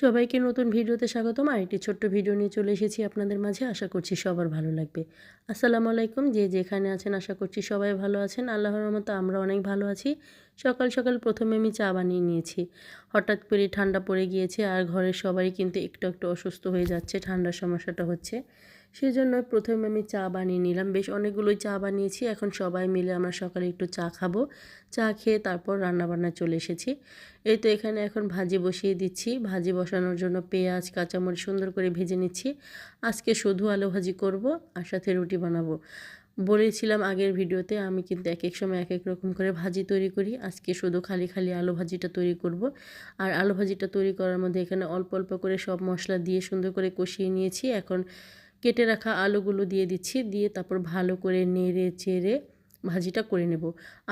সবাইকে নতুন ভিডিওতে স্বাগতম। আর একটি ছোট্ট ভিডিও নিয়ে চলে এসেছি আপনাদের মাঝে। আশা করছি সবার ভালো লাগবে। আসসালামু আলাইকুম। যে যেখানে আছেন, আশা করছি সবাই ভালো আছেন। আল্লাহর মতো আমরা অনেক ভালো আছি। সকাল সকাল প্রথমে আমি চা বানিয়ে নিয়েছি। হঠাৎ করে ঠান্ডা পড়ে গিয়েছে আর ঘরের সবাই কিন্তু একটু একটু অসুস্থ হয়ে যাচ্ছে। ঠান্ডার সমস্যাটা হচ্ছে। সেই জন্য প্রথমে আমি চা বানিয়ে নিলাম। বেশ অনেকগুলোই চা বানিয়েছি। এখন সবাই মিলে আমরা সকালে একটু চা খাব। চা খেয়ে তারপর রান্নাবান্না চলে এসেছি। এই তো এখানে এখন ভাজি বসিয়ে দিচ্ছি। ভাজি বসানোর জন্য পেঁয়াজ, কাঁচামরিচ সুন্দর করে ভেজে নিচ্ছি। আজকে শুধু আলু ভাজি করব আর সাথে রুটি বানাবো। বলেছিলাম আগের ভিডিওতে, আমি কিন্তু এক এক সময় এক এক রকম করে ভাজি তৈরি করি। আজকে শুধু খালি খালি আলু ভাজিটা তৈরি করব। আর আলু ভাজিটা তৈরি করার মধ্যে এখানে অল্প অল্প করে সব মশলা দিয়ে সুন্দর করে কষিয়ে নিয়েছি। এখন কেটে রাখা আলুগুলো দিয়ে দিচ্ছি, দিয়ে তারপর ভালো করে নেড়ে চেড়ে ভাজিটা করে নেব।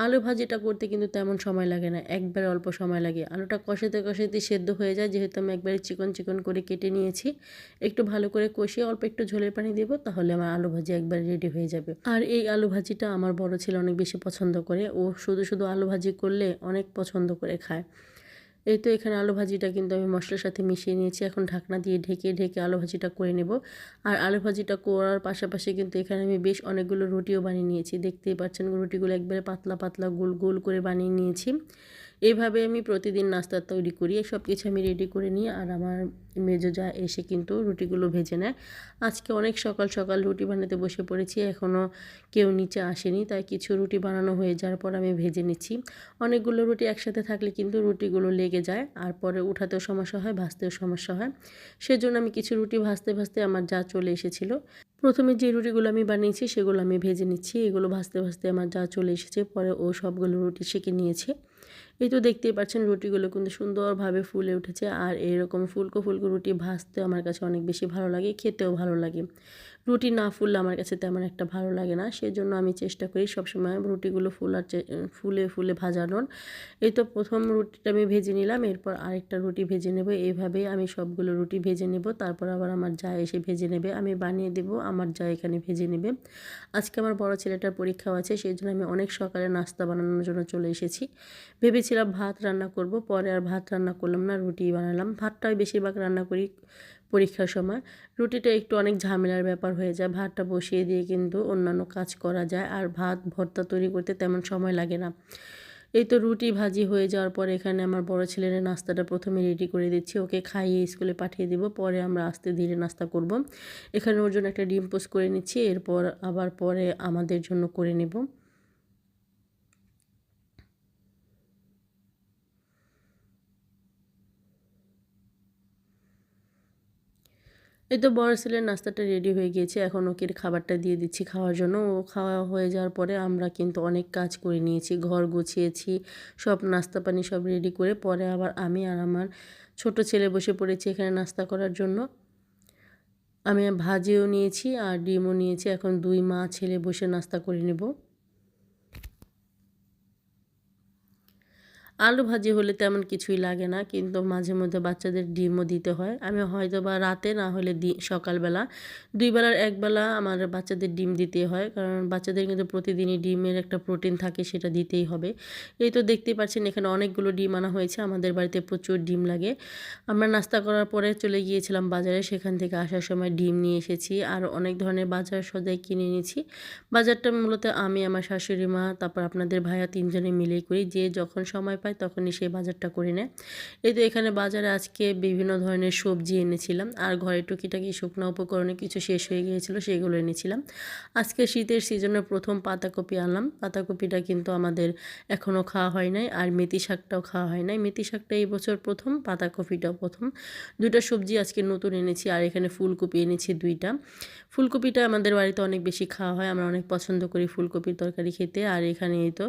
আলু ভাজিটা করতে কিন্তু তেমন সময় লাগে না, একবারে অল্প সময় লাগে। আলুটা কষাতে কষাতে সেদ্ধ হয়ে যায়, যেহেতু আমি একবারে চিকন চিকন করে কেটে নিয়েছি। একটু ভালো করে কষিয়ে অল্প একটু ঝোলের পানি দেবো, তাহলে আমার আলু ভাজি একবার রেডি হয়ে যাবে। আর এই আলু ভাজিটা আমার বড় ছেলে অনেক বেশি পছন্দ করে। ও শুধু শুধু আলু ভাজি করলে অনেক পছন্দ করে খায়। এই তো এখানে আলু ভাজিটা কিন্তু আমি মশলার সাথে মিশিয়ে নিয়েছি। এখন ঢাকনা দিয়ে ঢেকে ঢেকে আলু ভাজিটা করে নেব। আর আলু ভাজিটা করার পাশাপাশি কিন্তু এখানে আমি বেশ অনেকগুলো রুটিও বানিয়ে নিয়েছি। দেখতেই পাচ্ছেন রুটিগুলো একবারে পাতলা পাতলা গোল গোল করে বানিয়ে নিয়েছি। এইভাবে আমি প্রতিদিন নাস্তা তৈরি করি সব কিছু আমি রেডি করে নিই আর আমার মেজো যা এসে কিন্তু রুটিগুলো ভেজে নেয়। আজকে অনেক সকাল সকাল রুটি বানাতে বসে পড়েছি এখনও কেউ নিচে আসেনি, তাই কিছু রুটি বানানো হয়ে যাওয়ার পর আমি ভেজে নিচ্ছি। অনেকগুলো রুটি একসাথে থাকলে কিন্তু রুটিগুলো লেগে যায়, আর পরে উঠাতেও সমস্যা হয়, ভাজতেও সমস্যা হয়। সেজন্য আমি কিছু রুটি ভাজতে ভাজতে আমার যা চলে এসেছিল। প্রথমে যে রুটিগুলো আমি বানিয়েছি সেগুলো আমি ভেজে নিচ্ছি, এগুলো ভাজতে ভাজতে আমার যা চলে এসেছে, পরে ও সবগুলো রুটি সেঁকে নিয়েছে। এই তো দেখতেই পাচ্ছেন রুটিগুলো কিন্তু সুন্দরভাবে ফুলে উঠেছে। আর এরকম ফুলকো ফুলকো রুটি ভাজতে আমার কাছে অনেক বেশি ভালো লাগে, খেতেও ভালো লাগে। রুটি না ফুললে আমার কাছে তেমন একটা ভালো লাগে না সেই জন্য আমি চেষ্টা করি সবসময় রুটিগুলো ফুলার ফুলে ফুলে ভাজানোর। এই তো প্রথম রুটিটা আমি ভেজে নিলাম, এরপর আরেকটা রুটি ভেজে নেব। এইভাবেই আমি সবগুলো রুটি ভেজে নেব, তারপর আবার আমার যা এসে ভেজে নেবে আমি বানিয়ে দেব, আমার যা এখানে ভেজে নেবে। আজকে আমার বড় ছেলেটার পরীক্ষাও আছে সেই জন্য আমি অনেক সকালে নাস্তা বানানোর জন্য চলে এসেছি। ভেবেছিলাম ভাত রান্না করব। পরে আর ভাত রান্না করলাম না, রুটি বানালাম। ভাতটাই বেশিরভাগ রান্না করি পরীক্ষার সময়। রুটিটা একটু অনেক ঝামেলার ব্যাপার হয়ে যায়, ভাতটা বসিয়ে দিয়ে কিন্তু অন্যান্য কাজ করা যায় আর ভাত ভর্তা তৈরি করতে তেমন সময় লাগে না। এই তো রুটি ভাজি হয়ে যাওয়ার পর এখানে আমার বড় ছেলের নাস্তাটা প্রথমে রেডি করে দিচ্ছি। ওকে খাইয়ে স্কুলে পাঠিয়ে দেব, পরে আমরা আস্তে ধীরে নাস্তা করব। এখানে ওর জন্য একটা ডিম পোস্ট করে নিচ্ছি, এরপর আবার পরে আমাদের জন্য করে নেব। এই তো বড় ছেলের নাস্তাটা রেডি হয়ে গিয়েছে, এখন ওকে খাবারটা দিয়ে দিচ্ছি খাওয়ার জন্য। ও খাওয়া হয়ে যাওয়ার পরে আমরা কিন্তু অনেক কাজ করে নিয়েছি, ঘর গুছিয়েছি, সব নাস্তা পানি সব রেডি করে, পরে আবার আমি আর আমার ছোট ছেলে বসে পড়েছি এখানে নাস্তা করার জন্য। আমি ভাজিও নিয়েছি আর ডিমও নিয়েছি, এখন দুই মা ছেলে বসে নাস্তা করে নেব। আলু ভাজি হলে তেমন কিছুই লাগে না, কিন্তু মাঝে মধ্যে বাচ্চাদের ডিমও দিতে হয়। আমি হয়তো বা রাতে না হলে দি, সকালবেলা দুই বেলার একবেলা আমার বাচ্চাদের ডিম দিতে হয়, কারণ বাচ্চাদের কিন্তু প্রতিদিনই ডিমের একটা প্রোটিন থাকে সেটা দিতেই হবে। এই তো দেখতেই পাচ্ছেন এখানে অনেকগুলো ডিম আনা হয়েছে, আমাদের বাড়িতে প্রচুর ডিম লাগে। আমরা নাস্তা করার পরে চলে গিয়েছিলাম বাজারে, সেখান থেকে আসার সময় ডিম নিয়ে এসেছি, আর অনেক ধরনের বাজার সদাই কিনে নিয়েছি বাজারটা মূলত আমি, আমার শাশুড়ি মা, তারপর আপনাদের ভাইয়া তিনজনে মিলেই করি, যে যখন সময় পায় তখনই সেই বাজারটা করে নেয় এই তো এখানে বাজারে আজকে বিভিন্ন ধরনের সবজি এনেছিলাম। আর ঘরে টুকিটাকি শুকনো উপকরণে কিছু শেষ হয়ে গিয়েছিল, সেগুলো এনেছিলাম। আজকে শীতের সিজনে প্রথম পাতাকপি আনলাম। পাতাকপিটা কিন্তু আমাদের এখনও খাওয়া হয় নাই, আর মেথি শাকটাও খাওয়া হয় নাই। মেথি শাকটা এই বছর প্রথম, পাতাকপিটাও প্রথম। দুইটা সবজি আজকে নতুন এনেছি, আর এখানে ফুলকপি এনেছি দুইটা। ফুলকপিটা আমাদের বাড়িতে অনেক বেশি খাওয়া হয়, আমরা অনেক পছন্দ করি ফুলকপির তরকারি খেতে। আর এখানে এই তো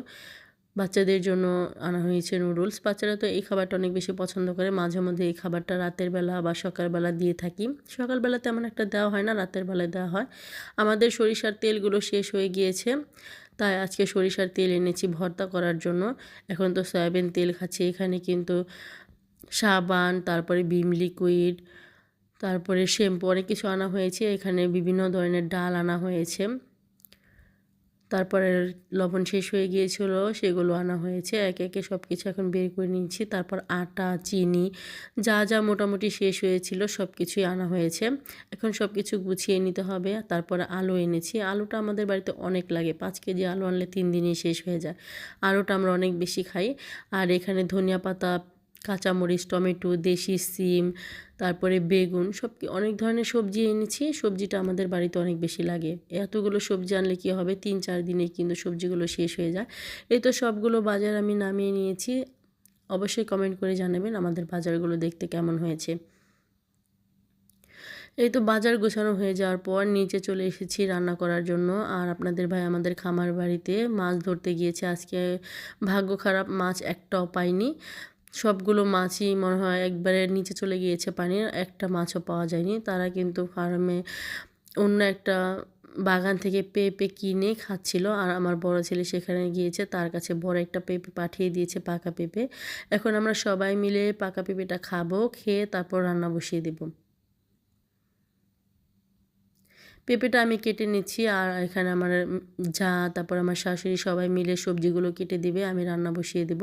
বাচ্চাদের জন্য আনা হয়েছে নুডলস বাচ্চারা তো এই খাবারটা অনেক বেশি পছন্দ করে। মাঝে মধ্যে এই খাবারটা রাতের বেলা বা সকালবেলা দিয়ে থাকি। সকালবেলা তেমন একটা দেওয়া হয় না, রাতের বেলায় দেওয়া হয়। আমাদের সরিষার তেলগুলো শেষ হয়ে গিয়েছে। তাই আজকে সরিষার তেল এনেছি ভর্তা করার জন্য। এখন তো সয়াবিন তেল খাচ্ছি। এখানে কিন্তু সাবান, তারপরে বিম লিকুইড তারপরে শ্যাম্পু অনেক কিছু আনা হয়েছে। এখানে বিভিন্ন ধরনের ডাল আনা হয়েছে। তারপরে লবণ শেষ হয়ে গিয়েছিল, সেগুলো আনা হয়েছে। একে একে সব কিছু এখন বের করে নিচ্ছি তারপর আটা, চিনি, যা যা মোটামুটি শেষ হয়েছিল সব কিছুই আনা হয়েছে। এখন সব কিছু গুছিয়ে নিতে হবে। তারপরে আলু এনেছি। আলুটা আমাদের বাড়িতে অনেক লাগে। পাঁচ কেজি আলু আনলে তিন দিনই শেষ হয়ে যায়। আলুটা আমরা অনেক বেশি খাই। আর এখানে ধনিয়া পাতা কাঁচামরিচ, টমেটো, দেশি সিম, তারপরে বেগুন সব অনেক ধরনের সবজি এনেছি। সবজিটা আমাদের বাড়িতে অনেক বেশি লাগে। এতগুলো সবজি আনলে কী হবে? তিন, চার দিনে কিন্তু সবজিগুলো শেষ হয়ে যায়। এই তো সবগুলো বাজার আমি নামিয়ে নিয়েছি। অবশ্যই কমেন্ট করে জানাবেন আমাদের বাজারগুলো দেখতে কেমন হয়েছে। এই তো বাজার গোছানো হয়ে যাওয়ার পর নিচে চলে এসেছি রান্না করার জন্য। আর আপনাদের ভাই আমাদের খামার বাড়িতে মাছ ধরতে গিয়েছে। আজকে ভাগ্য খারাপ, মাছ একটাও পাইনি। সবগুলো মাছই মনে হয় একবারে নিচে চলে গিয়েছে পানির, একটা মাছও পাওয়া যায়নি। তারা কিন্তু ফার্মে অন্য একটা বাগান থেকে পেঁপে কিনে খাচ্ছিল। আর আমার বড় ছেলে সেখানে গিয়েছে, তার কাছে বড় একটা পেঁপে পাঠিয়ে দিয়েছে, পাকা পেঁপে। এখন আমরা সবাই মিলে পাকা পেঁপেটা খাব, খেয়ে তারপর রান্না বসিয়ে দেবো। পেঁপেটা আমি কেটে নিচ্ছি আর এখানে আমার যা, তারপর আমার শাশুড়ি সবাই মিলে সবজিগুলো কেটে দিবে, আমি রান্না বসিয়ে দেব।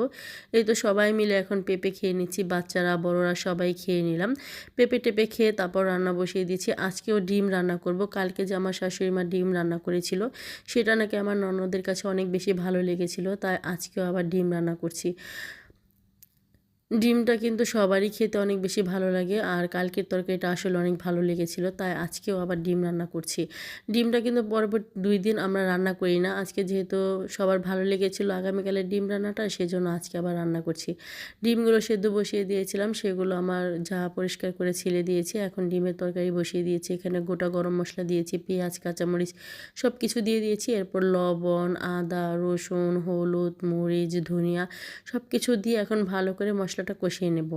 এই তো সবাই মিলে এখন পেঁপে খেয়ে নিচ্ছি, বাচ্চারা, বড়রা সবাই খেয়ে নিলাম। পেঁপে টেপে খেয়ে তারপর রান্না বসিয়ে দিচ্ছি। আজকেও ডিম রান্না করব, কালকে যে আমার শাশুড়ি মা ডিম রান্না করেছিল, সেটা নাকি আমার ননদের কাছে অনেক বেশি ভালো লেগেছিল, তাই আজকেও আবার ডিম রান্না করছি। ডিমটা কিন্তু সবারই খেতে অনেক বেশি ভালো লাগে, আর কালকের তরকারিটা আসলে অনেক ভালো লেগেছিল, তাই আজকেও আবার ডিম রান্না করছি। ডিমটা কিন্তু পরবর্তী দুই দিন আমরা রান্না করি না, আজকে যেহেতু সবার ভালো লেগেছিল আগামীকালের ডিম রান্নাটা, সেজন্য আজকে আবার রান্না করছি। ডিমগুলো সেদ্ধ বসিয়ে দিয়েছিলাম, সেগুলো আমার যা পরিষ্কার করে ছিলে দিয়েছি, এখন ডিমের তরকারি বসিয়ে দিয়েছি, এখানে গোটা গরম মশলা দিয়েছি, পেঁয়াজ, কাঁচামরিচ সব কিছু দিয়ে দিয়েছি, এরপর লবণ, আদা, রসুন, হলুদ, মরিচ, ধনিয়া সব কিছু দিয়ে এখন ভালো করে মশলা মশলাটা কষিয়ে নেব।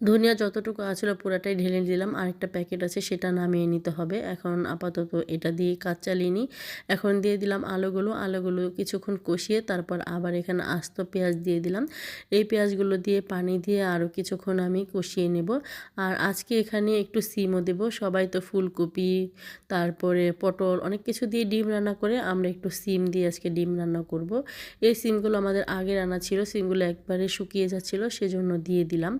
ধনিয়া যতটুকু আছিল পুরাটাই ঢেলে দিলাম আরেকটা প্যাকেট আছে, সেটা নামিয়ে নিতে হবে। এখন আপাতত এটা দিয়ে কাজ চালিয়ে এখন দিয়ে দিলাম আলুগুলো। আলুগুলো কিছুক্ষণ কষিয়ে তারপর আবার এখানে আস্ত পেঁয়াজ দিয়ে দিলাম। এই পেঁয়াজগুলো দিয়ে পানি দিয়ে আরও কিছুক্ষণ আমি কষিয়ে নেব। আর আজকে এখানে একটু সিমও দেব। সবাই তো ফুলকপি, তারপরে পটল অনেক কিছু দিয়ে ডিম রান্না করে আমরা একটু সিম দিয়ে আজকে ডিম রান্না করব। এই সিমগুলো আমাদের আগে রান্না ছিল। সিমগুলো একবারে শুকিয়ে যাচ্ছিল, সেজন্য দিয়ে দিলাম।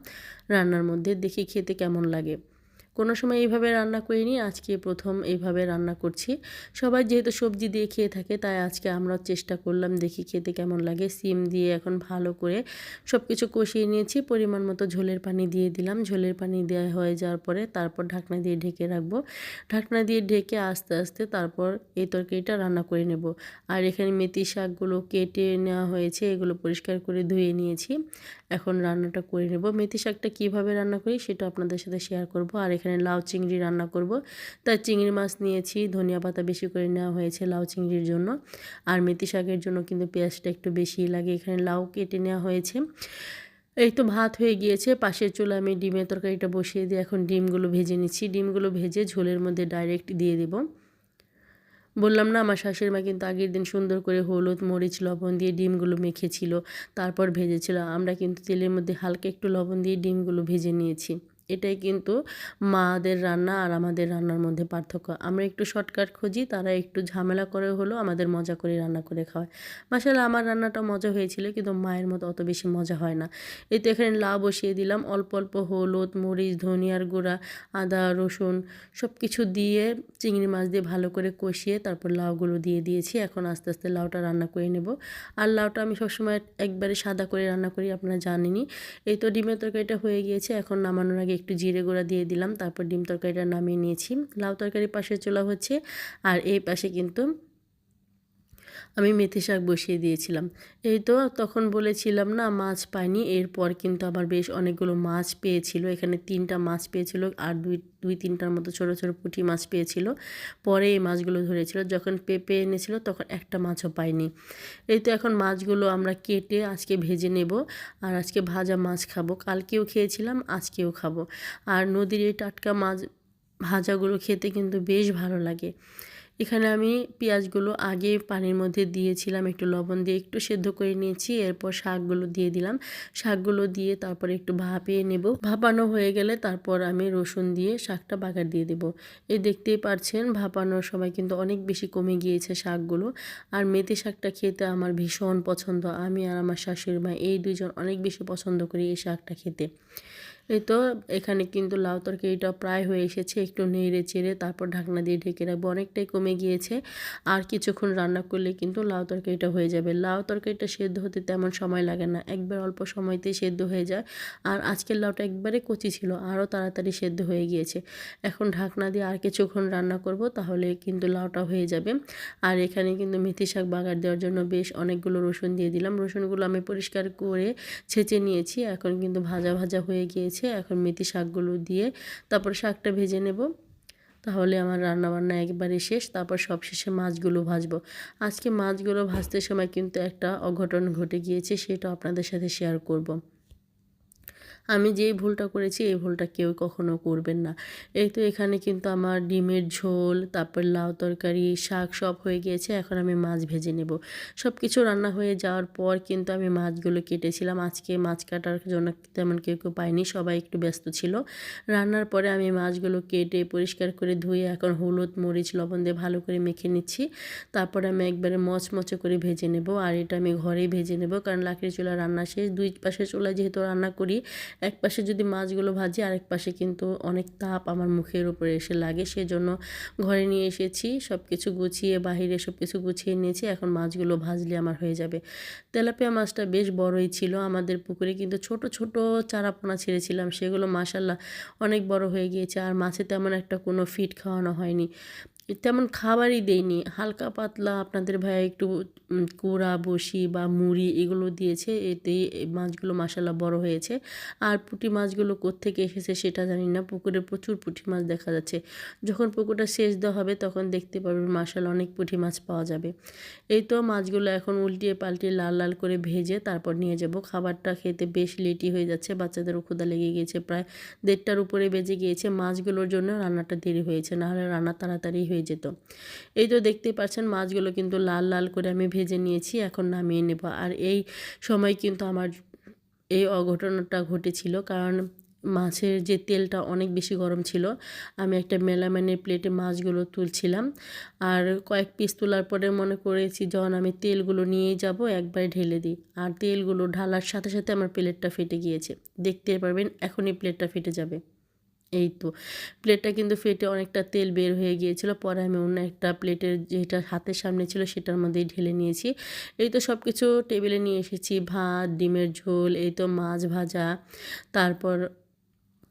রান্নার মধ্যে দেখি খেতে কেমন লাগে? কোনো সময় এইভাবে রান্না করিনি আজকে প্রথম এইভাবে রান্না করছি। সবাই যেহেতু সবজি দিয়ে খেয়ে থাকে, তাই আজকে আমরাও চেষ্টা করলাম দেখি খেতে কেমন লাগে। সিম দিয়ে এখন ভালো করে সব কিছু কষিয়ে নিয়েছি। পরিমাণ মতো ঝোলের পানি দিয়ে দিলাম। ঝোলের পানি দেওয়া হয়ে যাওয়ার পরে তারপর ঢাকনা দিয়ে ঢেকে রাখব। ঢাকনা দিয়ে ঢেকে আস্তে আস্তে তারপর এই তরকারিটা রান্না করে নেব। আর এখানে মেথি শাকগুলো কেটে নেওয়া হয়েছে, এগুলো পরিষ্কার করে ধুয়ে নিয়েছি। এখন রান্নাটা করে নেব। মেথি শাকটা কীভাবে রান্না করি সেটা আপনাদের সাথে শেয়ার করব। আর এখানে এখানে লাউ চিংড়ি রান্না করব। তাই চিংড়ি মাছ নিয়েছি, ধনিয়া পাতা বেশি করে নেওয়া হয়েছে লাউ চিংড়ির জন্য। আর মেথি শাকের জন্য কিন্তু পেঁয়াজটা একটু বেশি লাগে, এখানে লাউ কেটে নেওয়া হয়েছে। এই তো ভাত হয়ে গিয়েছে, পাশের চুলে আমি ডিমের তরকারিটা বসিয়ে দিয়ে এখন ডিমগুলো ভেজে নিচ্ছি। ডিমগুলো ভেজে ঝোলের মধ্যে ডাইরেক্ট দিয়ে দেবো। বললাম না, আমার শাশুড়ি মা কিন্তু আগের দিন সুন্দর করে হলুদ, মরিচ, লবণ দিয়ে ডিমগুলো মেখেছিল, তারপর ভেজেছিল। আমরা কিন্তু তেলের মধ্যে হালকা একটু লবণ দিয়ে ডিমগুলো ভেজে নিয়েছি। এটাই কিন্তু মাদের রান্না আর আমাদের রান্নার মধ্যে পার্থক্য। আমরা একটু শর্টকাট খুঁজি, তারা একটু ঝামেলা করে হলেও আমাদের মজা করে রান্না করে খাওয়ায়। মাসাল্লাহ আমার রান্নাটা মজা হয়েছিল, কিন্তু মায়ের মতো অত বেশি মজা হয় না। এই তো এখানে লাউ বসিয়ে দিলাম, অল্প অল্প হলুদ, মরিচ, ধনিয়ার গুঁড়া, আদা, রসুন সব কিছু দিয়ে চিংড়ি মাছ দিয়ে ভালো করে কষিয়ে তারপর লাউগুলো দিয়ে দিয়েছি। এখন আস্তে আস্তে লাউটা রান্না করে নেব। আর লাউটা আমি সবসময় একবারে সাদা করে রান্না করি, আপনারা জানেনই। এই তো ডিমের তরকারিটা হয়ে গিয়েছে, এখন নামানোর আগে একটু জিরে গুঁড়া দিয়ে দিলাম, তারপর ডিম তরকারিটা নামিয়ে নিয়েছি। লাউ তরকারির পাশে চলা হচ্ছে, আর এই পাশে কিন্তু আমি মেথি শাক বসিয়ে দিয়েছিলাম। এই তো তখন বলেছিলাম, না, মাছ পাইনি। এরপর কিন্তু আবার বেশ অনেকগুলো মাছ পেয়েছিল। এখানে তিনটা মাছ পেয়েছিল আর দুই দুই তিনটার মতো ছোটো ছোটো পুঁটি মাছ পেয়েছিল। পরে এই মাছগুলো ধরেছিল। যখন পেঁপে এনেছিল তখন একটা মাছও পাইনি। এই তো এখন মাছগুলো আমরা কেটে আজকে ভেজে নেব আর আজকে ভাজা মাছ খাব। কালকেও খেয়েছিলাম, আজকেও খাব। আর নদীর এই টাটকা মাছ ভাজাগুলো খেতে কিন্তু বেশ ভালো লাগে। এখানে আমি পেঁয়াজগুলো আগে পানির মধ্যে দিয়েছিলাম, একটু লবণ দিয়ে একটু সেদ্ধ করে নিয়েছি, এরপর শাকগুলো দিয়ে দিলাম। শাকগুলো দিয়ে তারপর একটু ভাপিয়ে নেব। ভাপানো হয়ে গেলে তারপর আমি রসুন দিয়ে শাকটা বাগার দিয়ে দেব। এই দেখতেই পারছেন ভাপানোর সময় কিন্তু অনেক বেশি কমে গিয়েছে শাকগুলো। আর মেথি শাকটা খেতে আমার ভীষণ পছন্দ। আমি আর আমার শাশুড়ি মা এই দুজন অনেক বেশি পছন্দ করি এই শাকটা খেতে। এই তো এখানে কিন্তু লাউ তরকারিটা প্রায় হয়ে এসেছে, একটু নেড়ে চেড়ে তারপর ঢাকনা দিয়ে ঢেকে রাখব, অনেকটাই কমে গিয়েছে। আর কিছুক্ষণ রান্না করলে কিন্তু লাউ তরকারিটা হয়ে যাবে। লাউ তরকারিটা সেদ্ধ হতে তেমন সময় লাগে না, একবার অল্প সময়তেই সেদ্ধ হয়ে যায়। আর আজকের লাউটা একবারে কচি ছিল, আরও তাড়াতাড়ি সেদ্ধ হয়ে গিয়েছে। এখন ঢাকনা দিয়ে আর কিছুক্ষণ রান্না করব, তাহলে কিন্তু লাউটা হয়ে যাবে। আর এখানে কিন্তু মেথি শাক বাগার দেওয়ার জন্য বেশ অনেকগুলো রসুন দিয়ে দিলাম। রসুনগুলো আমি পরিষ্কার করে ছেঁচে নিয়েছি, এখন কিন্তু ভাজা ভাজা হয়ে গিয়েছে। এখন মেথি শাকগুলো দিয়ে তারপর শাকটা ভেজে নেব তাহলে আমার রান্নাবান্না একবারে শেষ, তারপর সবশেষে মাছগুলো ভাজবো আজকে মাছগুলো ভাজতে সময় কিন্তু একটা অঘটন ঘটে গিয়েছে সেটা আপনাদের সাথে শেয়ার করব। আমি যেই ভুলটা করেছি, এই ভুলটা কেউ কখনো করবেন না। এই তো এখানে কিন্তু আমার ডিমের ঝোল, তারপর লাউ তরকারি, শাক সব হয়ে গিয়েছে, এখন আমি মাছ ভেজে নেব। সব কিছু রান্না হয়ে যাওয়ার পর কিন্তু আমি মাছগুলো কেটেছিলাম। আজকে মাছ কাটার জন্য তেমন কেউ কেউ পাইনি সবাই একটু ব্যস্ত ছিল। রান্নার পরে আমি মাছগুলো কেটে পরিষ্কার করে ধুয়ে এখন হলুদ, মরিচ, লবণ দিয়ে ভালো করে মেখে নিচ্ছি। তারপরে আমি একবারে মচমচে করে ভেজে নেব। আর এটা আমি ঘরেই ভেজে নেব, কারণ লাকড়ি চুলা রান্না শেষ। দুই পাশে চুলা যেহেতু রান্না করি এক পাশে যদি মাছগুলো ভাজি, আরেক পাশে কিন্তু অনেক তাপ আমার মুখের উপরে এসে লাগে। সেজন্য ঘরে নিয়ে এসেছি সব কিছু গুছিয়ে, বাহিরে সব কিছু গুছিয়ে নিয়েছি। এখন মাছগুলো ভাজলে আমার হয়ে যাবে। তেলাপিয়া মাছটা বেশ বড়ই ছিল। আমাদের পুকুরে কিন্তু ছোট ছোট চারাপোনা ছেড়েছিলাম। সেগুলো মাসাল্লাহ অনেক বড় হয়ে গিয়েছে। আর মাছে তেমন একটা কোনো ফিট খাওয়ানো হয়নি। তেমন খাবারই দেয়নি। হালকা পাতলা আপনাদের ভাইয়া একটু কুড়া বসি বা মুড়ি এগুলো দিয়েছে। এতেই মাছগুলো মাসাল্লাহ বড় হয়েছে। আর পুঁটি মাছগুলো কোত্থেকে এসেছে সেটা জানি না। পুকুরে প্রচুর পুঁটি মাছ দেখা যাচ্ছে। যখন পুকুরটা শেষ দেওয়া হবে তখন দেখতে পারবেন মাসাল্লাহ অনেক পুঁটি মাছ পাওয়া যাবে। এই তো মাছগুলো এখন উল্টিয়ে পাল্টিয়ে লাল লাল করে ভেজে তারপর নিয়ে যাব। খাবারটা খেতে বেশ লেটি হয়ে যাচ্ছে। বাচ্চাদেরও ক্ষুদা লেগে গিয়েছে। প্রায় দেড়টার উপরে বেজে গিয়েছে। মাছগুলোর জন্য রান্নাটা দেরি হয়েছে। নাহলে রান্না তাড়াতাড়ি হয়ে যেত। এই তো দেখতেই পাচ্ছেন, মাছগুলো কিন্তু লাল লাল করে আমি ভেজে নিয়েছি, এখন নামিয়ে নেব। আর এই সময় কিন্তু আমার এই অঘটনটা ঘটেছিল, কারণ মাছের যে তেলটা অনেক বেশি গরম ছিল, আমি একটা মেলামানের প্লেটে মাছগুলো তুলছিলাম। আর কয়েক পিস তোলার পরে মনে করেছি যখন আমি তেলগুলো নিয়ে যাব, একবারে ঢেলে দিই। আর তেলগুলো ঢালার সাথে সাথে আমার প্লেটটা ফেটে গিয়েছে। দেখতে পারবেন, এখনই প্লেটটা ফেটে যাবে। এই তো। প্লেটটা কিন্তু ফেটে অনেকটা তেল বের হয়ে গিয়েছিল, পরে আমি অন্য একটা প্লেটের যেটা হাতের সামনে ছিল সেটার মধ্যেই ঢেলে নিয়েছি। এই তো সব কিছু টেবিলে নিয়ে এসেছি, ভাত, ডিমের ঝোল, এই তো মাছ ভাজা, তারপর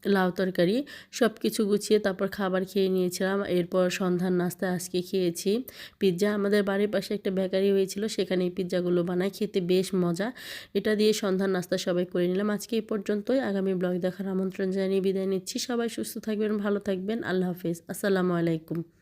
লাউ তরকারি সব কিছু গুছিয়ে তারপর খাবার খেয়ে নিয়েছিলাম। এরপর সন্ধ্যার নাস্তা আজকে খেয়েছি। পিৎজা, আমাদের বাড়ির পাশে একটা বেকারি হয়েছিল, সেখানে এই পিৎজাগুলো বানায় খেতে বেশ মজা। এটা দিয়ে সন্ধ্যার নাস্তা সবাই করে নিলাম। আজকে এই পর্যন্তই। আগামী ব্লগ দেখার আমন্ত্রণ জানিয়ে বিদায় নিচ্ছি। সবাই সুস্থ থাকবেন, ভালো থাকবেন। আল্লাহ হাফিজ। আসসালামু আলাইকুম।